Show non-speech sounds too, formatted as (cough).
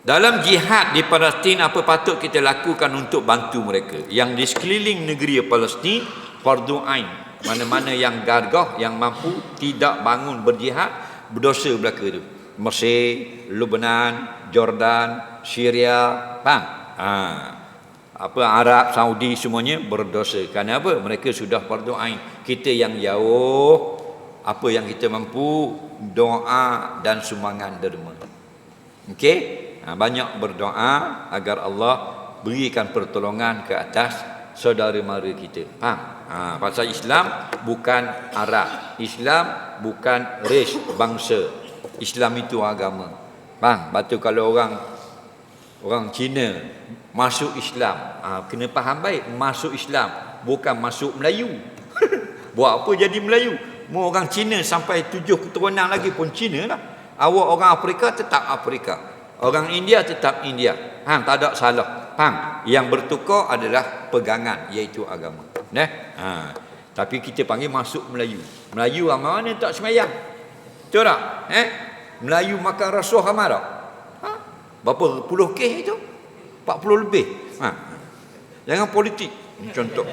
Dalam jihad di Palestin apa patut kita lakukan untuk bantu mereka? Yang di sekeliling negeri Palestin fardu ain. Mana-mana yang gargah yang mampu tidak bangun berjihad berdosa belaka tu. Mesir, Lebanon, Jordan, Syria, faham? Ha. Apa Arab, Saudi semuanya berdosa. Kerana apa? Mereka sudah fardu ain. Kita yang jauh apa yang kita mampu doa dan sumbangan derma. Okey? Ha, banyak berdoa agar Allah berikan pertolongan ke atas saudara mara kita. Faham? Ha, pasal Islam bukan Arab. Islam bukan res bangsa. Islam itu agama. Faham? Batu kalau orang orang Cina masuk Islam, ha, kena faham baik masuk Islam bukan masuk Melayu. (laughs) Buat apa jadi Melayu? Mau orang Cina sampai tujuh keturunan lagi pun Cina lah. Awak orang Afrika tetap Afrika. Orang India tetap India. Ha, tak ada salah. Faham? Yang bertukar adalah pegangan iaitu agama. Nah. Ha. Tapi kita panggil masuk Melayu. Melayu ramai mana tak semayang? Betul tak? Eh? Melayu makan rasuah ramai tak? Ha? Berapa puluh kes itu? 40 lebih. Ha. Jangan politik. Contoh.